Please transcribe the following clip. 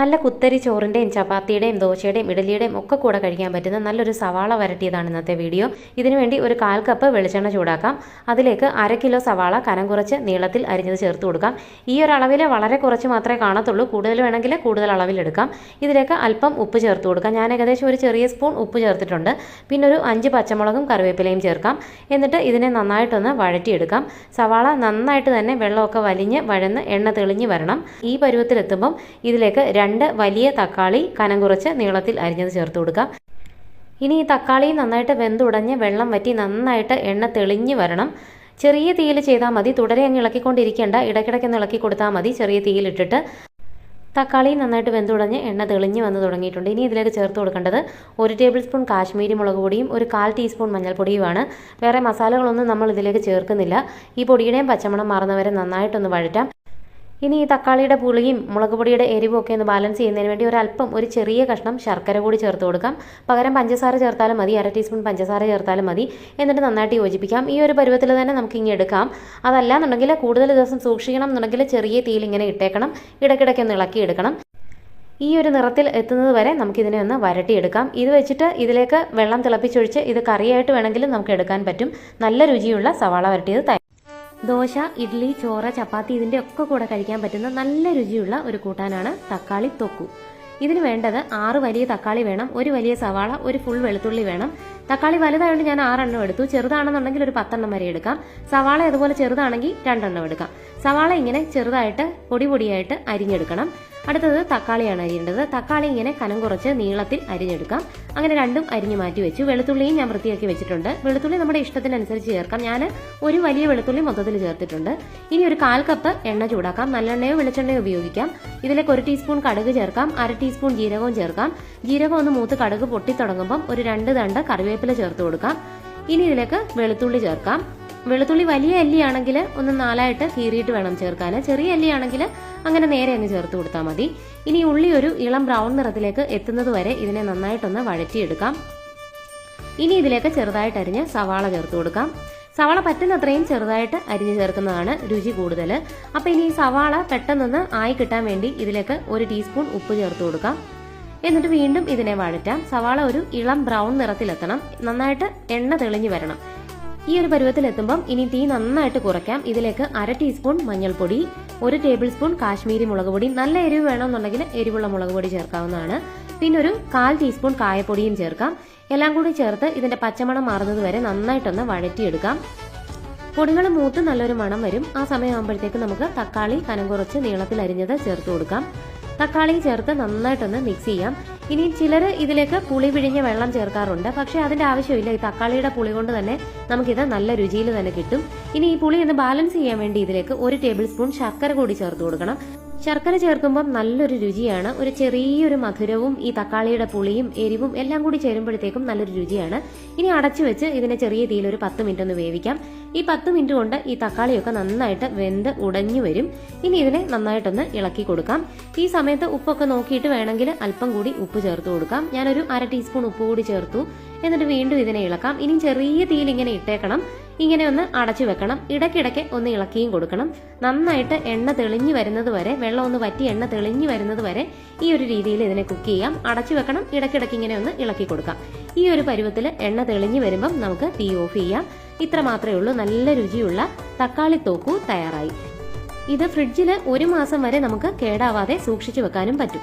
നല്ല കുത്തരി ചോറിന്റെയും ചപ്പാത്തിയുടെയും ദോശയുടെയും ഇഡലിയുടെയും ഒക്കെ കൂടെ കഴിക്കാൻ പറ്റുന്ന നല്ലൊരു സവാള വരട്ടിയതാണ് ഇന്നത്തെ വീഡിയോ. ഇതിനുവേണ്ടി ഒരു കാൽ കപ്പ് വെളിച്ചെണ്ണ ചൂടാക്കാം. അതിലേക്ക് അര കിലോ സവാള കനം കുറച്ച് നീളത്തിൽ അരിഞ്ഞത് ചേർത്ത് കൊടുക്കാം. ഈ ഒരു അളവിൽ വളരെ കുറച്ച് മാത്രമേ കാണത്തുള്ളൂ. കൂടുതൽ വേണമെങ്കിൽ കൂടുതൽ അളവിലെടുക്കാം ഇതിലേക്ക് അല്പം ഉപ്പ് ചേർത്ത് കൊടുക്കാം. ഞാൻ ഏകദേശം ഒരു ചെറിയ സ്പൂൺ ഉപ്പ് ചേർത്തിട്ടുണ്ട്. പിന്നെ ഒരു അഞ്ച് പച്ചമുളകും കറിവേപ്പിലയും ചേർക്കാം. എന്നിട്ട് ഇതിനെ നന്നായിട്ടൊന്ന് വഴറ്റിയെടുക്കാം. സവാള നന്നായിട്ട് തന്നെ വെള്ളമൊക്കെ വലിഞ്ഞ് വഴന്ന് എണ്ണ തെളിഞ്ഞ് വരണം. ഈ പരുവത്തിലെത്തുമ്പം ഇതിലേക്ക് രണ്ട് വലിയ തക്കാളി കനം കുറച്ച് നീളത്തിൽ അരിഞ്ഞത് ചേർത്ത് കൊടുക്കാം. ഇനി ഈ തക്കാളി നന്നായിട്ട് വെന്തുടഞ്ഞ് വെള്ളം വറ്റി നന്നായിട്ട് എണ്ണ തെളിഞ്ഞ് വരണം. ചെറിയ തീയിൽ ചെയ്താൽ മതി. തുടരെ അങ്ങ് ഇളക്കിക്കൊണ്ടിരിക്കേണ്ട. ഇടയ്ക്കിടയ്ക്ക് ഇളക്കി കൊടുത്താൽ മതി. ചെറിയ തീയിലിട്ടിട്ട്. തക്കാളി നന്നായിട്ട് വെന്തുടഞ്ഞ് എണ്ണ തെളിഞ്ഞ് വന്ന് തുടങ്ങിയിട്ടുണ്ട്. ഇനി ഇതിലേക്ക് ചേർത്ത് കൊടുക്കേണ്ടത് ഒരു ടേബിൾ സ്പൂൺ കാശ്മീരി മുളക് പൊടിയും ഒരു കാൽ ടീസ്പൂൺ മഞ്ഞൾപ്പൊടിയുമാണ്. വേറെ മസാലകളൊന്നും നമ്മൾ ഇതിലേക്ക് ചേർക്കുന്നില്ല. ഈ പൊടിയുടെയും പച്ചമണം മാറുന്നവരെ നന്നായിട്ടൊന്ന് വഴറ്റാം. ഇനി ഈ തക്കാളിയുടെ പുളിയും മുളക് പൊടിയുടെ എരിവും ഒക്കെ ഒന്ന് ബാലൻസ് ചെയ്യുന്നതിന് വേണ്ടി ഒരല്പം ഒരു ചെറിയ കഷ്ണം ശർക്കര കൂടി ചേർത്ത് കൊടുക്കാം. പകരം പഞ്ചസാര ചേർത്താലും മതി അര ടീസ്പൂൺ പഞ്ചസാര ചേർത്താലും മതി. എന്നിട്ട് നന്നായിട്ട് യോജിപ്പിക്കാം. ഈ ഒരു പരുവത്തിൽ തന്നെ നമുക്ക് ഇങ്ങനെ എടുക്കാം. അതല്ല എന്നുണ്ടെങ്കിൽ കൂടുതൽ ദിവസം സൂക്ഷിക്കണം എന്നുണ്ടെങ്കിൽ ചെറിയ തീയിൽ ഇങ്ങനെ ഇട്ടേക്കണം. ഇടയ്ക്കിടയ്ക്ക് ഒന്ന് ഇളക്കി എടുക്കണം. ഈ ഒരു നിറത്തിൽ എത്തുന്നത് വരെ നമുക്കിതിനെ ഒന്ന് വരട്ടിയെടുക്കാം. ഇത് വെച്ചിട്ട് ഇതിലേക്ക് വെള്ളം തിളപ്പിച്ചൊഴിച്ച് ഇത് കറിയായിട്ട് വേണമെങ്കിലും നമുക്ക് എടുക്കാൻ പറ്റും. നല്ല രുചിയുള്ള സവാള വരട്ടിയത് ദോശ ഇഡ്ഡലി ചോറ് ചപ്പാത്തി ഇതിന്റെ ഒക്കെ കൂടെ കഴിക്കാൻ പറ്റുന്ന നല്ല രുചിയുള്ള ഒരു കൂട്ടാനാണ് തക്കാളി തൊക്കു. ഇതിന് വേണ്ടത് ആറ് വലിയ തക്കാളി വേണം ഒരു വലിയ സവാള ഒരു ഫുൾ വെളുത്തുള്ളി വേണം തക്കാളി വലുതായതുകൊണ്ട് ഞാൻ ആറെണ്ണം എടുത്തു. ചെറുതാണെന്നുണ്ടെങ്കിൽ ഒരു പത്തെണ്ണം വരെ എടുക്കാം. സവാള അതുപോലെ ചെറുതാണെങ്കിൽ രണ്ടെണ്ണം എടുക്കാം. സവാള ഇങ്ങനെ ചെറുതായിട്ട് പൊടി പൊടിയായിട്ട് അരിഞ്ഞെടുക്കണം. അടുത്തത് തക്കാളിയാണ് അരിയേണ്ടത്. തക്കാളി ഇങ്ങനെ കനം കുറച്ച് നീളത്തിൽ അരിഞ്ഞെടുക്കാം. അങ്ങനെ രണ്ടും അരിഞ്ഞു മാറ്റി വെച്ചു. വെളുത്തുള്ളിയും ഞാൻ വൃത്തിയാക്കി വെച്ചിട്ടുണ്ട്. വെളുത്തുള്ളി നമ്മുടെ ഇഷ്ടത്തിനനുസരിച്ച് ചേർക്കാം. ഞാൻ ഒരു വലിയ വെളുത്തുള്ളി മൊത്തത്തിൽ ചേർത്തിട്ടുണ്ട്. ഇനി ഒരു കാൽ കപ്പ് എണ്ണ ചൂടാക്കാം. നല്ലെണ്ണയോ വെളിച്ചെണ്ണയോ ഉപയോഗിക്കാം. ഇതിലേക്ക് ഒരു ടീസ്പൂൺ കടുക് ചേർക്കാം. അര ടീസ്പൂൺ ജീരകവും ചേർക്കാം. ജീരകം ഒന്ന് മൂത്ത് കടുക് പൊട്ടിത്തുടങ്ങുമ്പം ഒരു രണ്ട് തണ്ട് കറിവേപ്പില ചേർത്ത് കൊടുക്കാം. ഇനി ഇതിലേക്ക് വെളുത്തുള്ളി ചേർക്കാം. വെളുത്തുള്ളി വലിയ അല്ലിയാണെങ്കിൽ ഒന്ന് നാലായിട്ട് കീറിയിട്ട് വേണം ചേർക്കാൻ ചെറിയ അല്ലിയാണെങ്കിൽ അങ്ങനെ നേരെ അങ്ങ് ചേർത്ത് കൊടുത്താൽ മതി. ഇനി ഉള്ളി ഒരു ഇളം ബ്രൗൺ നിറത്തിലേക്ക് എത്തുന്നത് വരെ ഇതിനെ നന്നായിട്ടൊന്ന് വഴറ്റിയെടുക്കാം. ഇനി ഇതിലേക്ക് ചെറുതായിട്ട് അരിഞ്ഞ് സവാള ചേർത്ത് കൊടുക്കാം. സവാള പറ്റുന്നത്രയും ചെറുതായിട്ട് അരിഞ്ഞ് ചേർക്കുന്നതാണ് രുചി കൂടുതൽ അപ്പോൾ ഇനി ഈ സവാള പെട്ടെന്നൊന്ന് ആയി കിട്ടാൻ വേണ്ടി ഇതിലേക്ക് ഒരു ടീസ്പൂൺ ഉപ്പ് ചേർത്ത് കൊടുക്കാം. എന്നിട്ട് വീണ്ടും ഇതിനെ വഴറ്റാം സവാള ഒരു ഇളം ബ്രൗൺ നിറത്തിലെത്തണം. നന്നായിട്ട് എണ്ണ തെളിഞ്ഞു വരണം. ഈ ഒരു പരുവത്തിലെത്തുമ്പം ഇനി തീ നന്നായിട്ട് കുറയ്ക്കാം. ഇതിലേക്ക് അര ടീസ്പൂൺ മഞ്ഞൾപ്പൊടി ഒരു ടേബിൾ സ്പൂൺ കാശ്മീരി മുളക് പൊടി നല്ല എരിവ് വേണമെന്നുണ്ടെങ്കിൽ എരിവുള്ള മുളക് പൊടി ചേർക്കാവുന്നതാണ്. പിന്നെ ഒരു കാൽ ടീസ്പൂൺ കായപ്പൊടിയും ചേർക്കാം. എല്ലാം കൂടി ചേർത്ത് ഇതിന്റെ പച്ചമണം മാറുന്നത് വരെ നന്നായിട്ടൊന്ന് വഴറ്റിയെടുക്കാം. പൊടികൾ മൂത്ത് നല്ലൊരു മണം വരും. ആ സമയമാകുമ്പോഴത്തേക്ക് നമുക്ക് തക്കാളി കനം കുറച്ച് നീളത്തിൽ അരിഞ്ഞത് ചേർത്ത് കൊടുക്കാം. തക്കാളി ചേർത്ത് നന്നായിട്ടൊന്ന് മിക്സ് ചെയ്യാം. ഇനി ചിലർ ഇതിലേക്ക് പുളി പിഴിഞ്ഞ വെള്ളം ചേർക്കാറുണ്ട്. പക്ഷേ അതിന്റെ ആവശ്യമില്ല. ഈ തക്കാളിയുടെ പുളി കൊണ്ട് തന്നെ നമുക്കിത് നല്ല രുചിയിൽ തന്നെ കിട്ടും. ഇനി ഈ പുളി ഒന്ന് ബാലൻസ് ചെയ്യാൻ വേണ്ടി ഇതിലേക്ക് ഒരു ടേബിൾ സ്പൂൺ ശർക്കര കൂടി ചേർത്ത് കൊടുക്കണം. ശർക്കര ചേർക്കുമ്പോൾ നല്ലൊരു രുചിയാണ്. ഒരു ചെറിയൊരു മധുരവും ഈ തക്കാളിയുടെ പുളിയും എരിവും എല്ലാം കൂടി ചേരുമ്പോഴത്തേക്കും നല്ലൊരു രുചിയാണ്. ഇനി അടച്ചു വെച്ച് ഇതിനെ ചെറിയ തീയിൽ ഒരു പത്ത് മിനിറ്റ് ഒന്ന് വേവിക്കാം. ഈ പത്ത് മിനിറ്റ് കൊണ്ട് ഈ തക്കാളിയൊക്കെ നന്നായിട്ട് വെന്ത് ഉടഞ്ഞു വരും. ഇനി ഇതിനെ നന്നായിട്ടൊന്ന് ഇളക്കി കൊടുക്കാം. ഈ സമയത്ത് ഉപ്പൊക്കെ നോക്കിയിട്ട് വേണമെങ്കിൽ അല്പം കൂടി ഉപ്പ് ചേർത്ത് കൊടുക്കാം. ഞാനൊരു അര ടീസ്പൂൺ ഉപ്പ് കൂടി ചേർത്തു. എന്നിട്ട് വീണ്ടും ഇതിനെ ഇളക്കാം. ഇനി ചെറിയ തീയിൽ ഇങ്ങനെ ഇട്ടേക്കണം. ഇങ്ങനെ ഒന്ന് അടച്ചു വെക്കണം. ഇടയ്ക്കിടയ്ക്ക് ഒന്ന് ഇളക്കിയും കൊടുക്കണം. നന്നായിട്ട് എണ്ണ തെളിഞ്ഞു വരുന്നത് വരെ വെള്ളം ഒന്ന് വറ്റി എണ്ണ തെളിഞ്ഞു വരുന്നത് വരെ ഈ ഒരു രീതിയിൽ ഇതിനെ കുക്ക് ചെയ്യാം. അടച്ചു വെക്കണം. ഇടയ്ക്കിടയ്ക്ക് ഇങ്ങനെ ഒന്ന് ഇളക്കി കൊടുക്കാം. ഈ ഒരു പരുവത്തിൽ എണ്ണ തെളിഞ്ഞു വരുമ്പം നമുക്ക് തീ ഓഫ് ചെയ്യാം. ഇത്ര മാത്രമേ ഉള്ളൂ. നല്ല രുചിയുള്ള തക്കാളി തോക്കു തയ്യാറായി. ഇത് ഫ്രിഡ്ജിൽ ഒരു മാസം വരെ നമുക്ക് കേടാവാതെ സൂക്ഷിച്ചു വെക്കാനും പറ്റും.